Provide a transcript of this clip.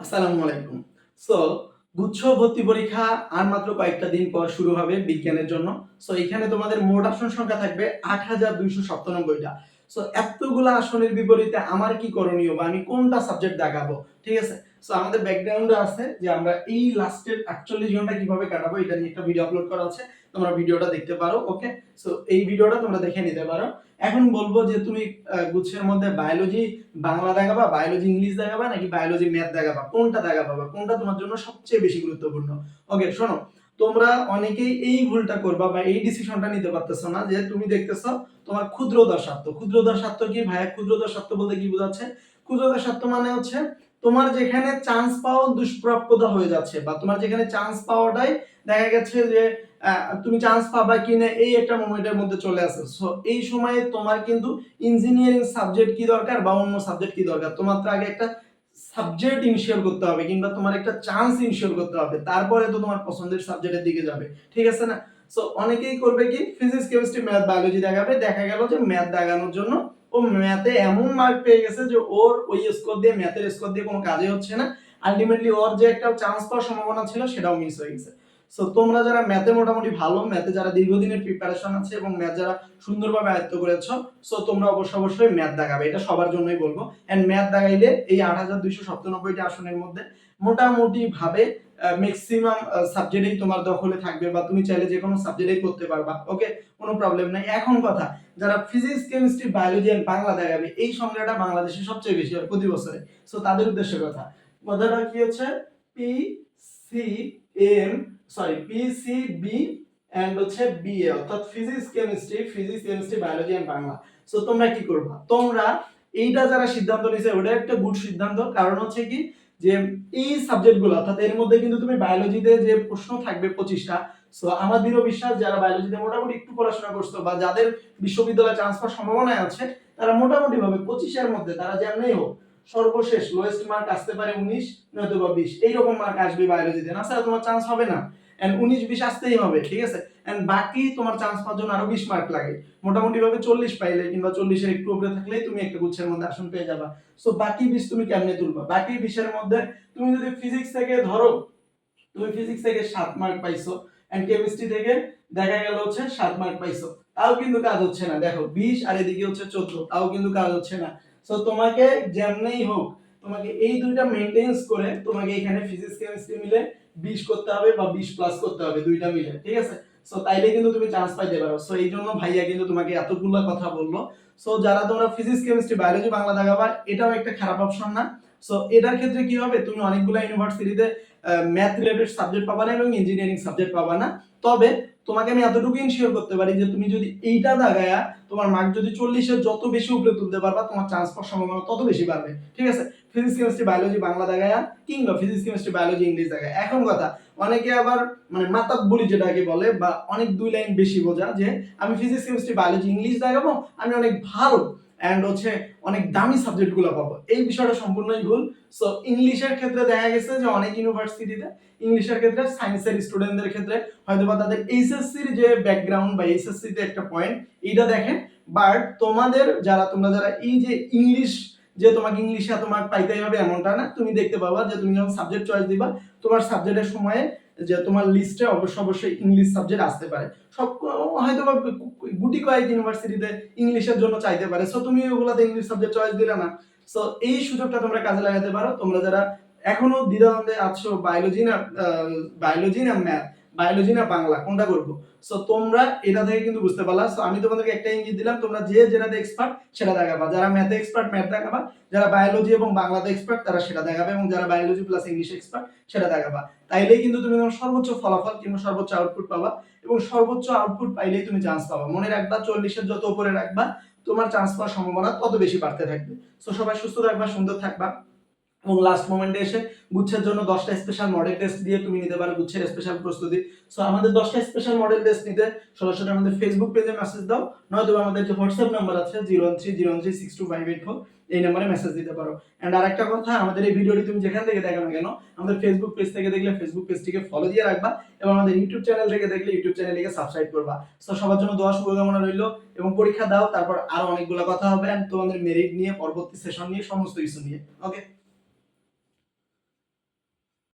আসসালামু আলাইকুম। সো গুচ্ছ ভর্তি পরীক্ষা আর মাত্র কয়েকটা দিন পর শুরু হবে বিজ্ঞানের জন্য। সো এখানে তোমাদের মোট আসন সংখ্যা থাকবে আট হাজার দুইশো সপ্তানব্বইটা সো এতগুলো আসনের বিপরীতে আমার কি করণীয় বা আমি কোনটা সাবজেক্ট দেখাবো? ঠিক আছে? সো আমাদের ব্যাকগ্রাউন্ডে আছে যে আমরা এই লাস্টের আটচল্লিশ ঘণ্টা কীভাবে কাটাবো এটা নিয়ে একটা ভিডিও আপলোড করা আছে। তোমরা ভিডিওটা দেখতে পারো ওকে সো এই ভিডিওটা তোমরা দেখে নিতে পারো। এখন বলব যে তুমি গুচ্ছের মধ্যে বায়োলজি বাংলা দেখাবা বায়োলজি ইংলিশ দেখাবা, নাকি বায়োলজি ম্যাথ দেখাবা? কোনটা দেখাবা বা কোনটা তোমার জন্য সবচেয়ে বেশি গুরুত্বপূর্ণ? ওকে শোনো, তোমরা অনেকেই এই ভুলটা করবা বা এই ডিসিশনটা নিতে পারতেছো না যে তুমি দেখতেছো তোমার ক্ষুদ্র দশাত্ম ক্ষুদ্র দশাত্ম কি ভাইয়া? ক্ষুদ্র দশাত্ম বলতে কি বোঝাচ্ছে? ক্ষুদ্র দশাত্ম মানে হচ্ছে তোমার যেখানে চান্স পাওয়া দুষ্প্রাপ্যতা হয়ে যাচ্ছে বা তোমার যেখানে চান্স পাওয়াটাই দেখা গেছে যে তুমি চান্স পাবা কিনা এই একটা মোমেন্টের মধ্যে চলে আসে। সো এই সময়ে তোমার কিন্তু ইঞ্জিনিয়ারিং সাবজেক্ট কি দরকার বা অন্য সাবজেক্ট কি দরকার? তোমার তো আগে একটা সাবজেক্ট ইনশিওর করতে হবে কিংবা তোমার একটা চান্স ইনশিওর করতে হবে। তারপরে তো তোমার পছন্দের সাবজেক্টের দিকে যাবে। ঠিক আছে না? সো অনেকেই করবে কি? ফিজিক্স কেমিস্ট্রি ম্যাথ বায়োলজি দেখাবে। দেখা গেল যে ম্যাথ দেখানোর জন্য ও ম্যাথে এমন মার্ক পেয়ে গেছে যে ওর ওই স্কোর দিয়ে, ম্যাথের স্কোর দিয়ে কোনো কাজে হচ্ছে না। আলটিমেটলি ওর যে একটা চান্স পাওয়ার সম্ভাবনা ছিল, সেটাও মিস হয়ে গেছে। সো তোমরা যারা ম্যাথে মোটামুটি ভালো, ম্যাথে যারা দীর্ঘদিনের প্রিপারেশন আছে এবং ম্যাথ যারা সুন্দরভাবে আয়ত্ত করেছ সো তোমরা অবশ্যই অবশ্যই ম্যাথ দেখাবে। এটা সবার জন্যই বলব। এন্ড ম্যাথ দেখাইলে এই আট হাজার দুইশো সপ্তানব্বইটি আসনের মধ্যে মোটামুটি ভাবে ম্যাক্সিমাম সাবজেক্টেই তোমার দখলে থাকবে বা তুমি চাইলে যে কোনো সাবজেক্টেই করতে পারবা। ওকে কোনো প্রবলেম নাই। এখন কথা, যারা physics chemistry biology and Bangla দেখাবে, এই সংখ্যাটা বাংলাদেশে সবচেয়ে বেশি হয় প্রতি বছরে। সো তাদের উদ্দেশ্যে কথা। কথাটা কি হচ্ছে? P C M sorry P C B and হচ্ছে বি এ অর্থাৎ physics chemistry physics chemistry biology and Bangla. So তোমরা কি করবা? তোমরা এইটা যারা সিদ্ধান্ত নিছে ওটা একটা গুড সিদ্ধান্ত। কারণ হচ্ছে কি যে এই সাবজেক্টগুলো অর্থাৎ এর মধ্যে কিন্তু তুমি বায়োলজিতে যে প্রশ্ন থাকবে পঁচিশটা সো আমার দৃঢ় বিশ্বাস যারা বায়োলজিতে মোটামুটি একটু পড়াশোনা করছ বা যাদের বিশ্ববিদ্যালয়ে ট্রান্সফার সম্ভাবনা আছে, তারা মোটামুটি ভাবে পঁচিশের মধ্যে, তারা যেমনই হোক, সর্বশেষ লোয়েস্ট মার্ক আসতে পারে উনিশ নয়তো বা বিশ, এইরকম মার্ক আসবে বায়োলজিতে না স্যার তোমার চান্স হবে না। এন্ড উনিশ বিশ আসতেই হবে, ঠিক আছে? এন্ড বাকি তোমার চান্স পাওয়ার জন্য আরও বিশ মার্ক লাগে। মোটামুটি ভাবে চল্লিশ পাইলে কিংবা চল্লিশের একটু উপরে থাকলেই তুমি একটা গুচ্ছের মধ্যে আসন পেয়ে যাবা। সো বাকি বিশ তুমি কেমনে তুলবা? বাকি বিশের মধ্যে তুমি যদি ফিজিক্স থেকে ধরো, তুমি ফিজিক্স থেকে সাত মার্ক পাইছো এন্ড কেমিস্ট্রি থেকে দেখা গেল হচ্ছে সাত মার্ক পাইছো, তাও কিন্তু কাজ হচ্ছে না। দেখো, বিশ আর এদিকে হচ্ছে চোদ্দ, তাও কিন্তু কাজ হচ্ছে না। সো তোমাকে যেমনেই হোক, তোমাকে এই দুইটা মেনটেন্স করে তোমাকে এখানে ফিজিক্স কেমিস্ট্রি মিলে বিশ করতে হবে বা বিশ প্লাস করতে হবে, দুইটা মিলে, ঠিক আছে? সো তাইলে কিন্তু তুমি চান্স পাইতে পারো। সো এই জন্য ভাইয়া কিন্তু তোমাকে এতগুলো কথা বলল। সো যারা তোমরা ফিজিক্স কেমিস্ট্রি বায়োলজি বাংলা দেখাবা, এটাও একটা খারাপ অপশন না। সো এটার ক্ষেত্রে কি হবে? তুমি অনেকগুলো ইউনিভার্সিটিতে ম্যাথ রিলেটেড সাবজেক্ট পাবা না এবং ইঞ্জিনিয়ারিং সাবজেক্ট পাবা না। তবে তোমাকে আমি এতটুকু ইনশিওর করতে পারি যে তুমি যদি এইটা দাগায়া তোমার মার্ক যদি চল্লিশের যত বেশি উপরে তুলতে পারবা, তোমার চান্স পাওয়ার সম্ভাবনা তত বেশি বাড়বে। ঠিক আছে? ফিজিক্স কেমিস্ট্রি বায়োলজি বাংলা দাগায়া কিংবা ফিজিক্স কেমিস্ট্রি বায়োলজি ইংলিশ দাগায়। এখন কথা, অনেকে আবার মানে মাতাব বলি যেটাকে বলে বা অনেক দুই লাইন বেশি বোঝা যে আমি ফিজিক্স কেমিস্ট্রি বায়োলজি ইংলিশ দেখাবো আমি অনেক ভালো অ্যান্ড হচ্ছে অনেক দামি সাবজেক্টগুলো পাবো। এই বিষয়টা সম্পূর্ণই ভুল। সো ইংলিশের ক্ষেত্রে দেখা গেছে যে অনেক ইউনিভার্সিটিতে ইংলিশের ক্ষেত্রে সায়েন্সের স্টুডেন্টদের ক্ষেত্রে হয়তো বা তাদের এইচএসসির যে ব্যাকগ্রাউন্ড বা এইচএসসি তে একটা পয়েন্ট এইটা দেখেন। বাট তোমাদের যারা, তোমরা যারা এই যে ইংলিশ যে তোমাকে ইংলিশে তোমার পাইতেই হবে এমনটা না, তুমি দেখতে পাবা যে তুমি যখন সাবজেক্ট চয়েস দিবা, তোমার সাবজেক্টের সময়ে যে তোমার লিস্টে অবশ্য অবশ্যই ইংলিশ সাবজেক্ট আসতে পারে। সব হয়তো বা গুটি কয়েক ইউনিভার্সিটিতে ইংলিশের জন্য চাইতে পারে। সো তুমি ওগুলাতে ইংলিশ সাবজেক্ট চয়েস দিলে না। সো এই সুযোগটা তোমরা কাজে লাগাতে পারো। তোমরা যারা এখনও দ্বিধাদ্বন্দ্বে আছো বায়োলজি না বায়োলজি না ম্যাথ বায়োলজি না বাংলা, কোনটা করব? সো তোমরা এটা থেকে কিন্তু বুঝতে পারলা। সো আমি তোমাদেরকে একটা ইঙ্গিত দিলাম, তোমরা যে যেটাতে এক্সপার্ট সেটা দেখাবা। যারা ম্যাথে এক্সপার্ট ম্যাথ দেখাবা। যারা বায়োলজি এবং বাংলাতে এক্সপার্ট তারা সেটা দেখাবে। এবং যারা বায়োলজি প্লাস ইংলিশ এক্সপার্ট সেটা দেখাবা। তাইলেই কিন্তু তুমি তোমার সর্বোচ্চ ফলাফল কিংবা সর্বোচ্চ আউটপুট পাবা। এবং সর্বোচ্চ আউটপুট পাইলেই তুমি চান্স পাবা। মনে রাখবা, চল্লিশের যত উপরে রাখবা, তোমার চান্স পাওয়ার সম্ভাবনা তত বেশি বাড়তে থাকবে। সো সবাই সুস্থ থাকবা, সুন্দর থাকবা। এবং লাস্ট মোমেন্টে এসে গুচ্ছের জন্য দশটা স্পেশাল মডেল টেস্ট দিয়ে তুমি নিতে পারো গুচ্ছের স্পেশাল প্রস্তুতি। সো আমাদের দশটা স্পেশাল মডেল টেস্ট নিতে সরাসরি আমাদের ফেসবুক পেজে মেসেজ দাও নয়তো আমাদের যে হোয়াটসঅ্যাপ নাম্বার আছে zero one three zero three six two five eight four এই নাম্বারে মেসেজ দিতে পারো। অ্যান্ড আর একটা কথা, আমাদের এই ভিডিওটি তুমি যেখান থেকে দেখো না কেন, আমাদের ফেসবুক পেজ থেকে দেখলে ফেসবুক পেজটিকে ফলো দিয়ে রাখবা এবং আমাদের ইউটিউব চ্যানেল থেকে দেখলে ইউটিউব চ্যানেলটিকে সাবস্ক্রাইব করবা। সো সবার জন্য দোয়া, শুভকামনা রইল এবং পরীক্ষা দাও, তারপর আরও অনেকগুলো কথা হবে অ্যান্ড তোমাদের মেরিট নিয়ে পরবর্তী সেশন নিয়ে সমস্ত কিছু নিয়ে। ওকে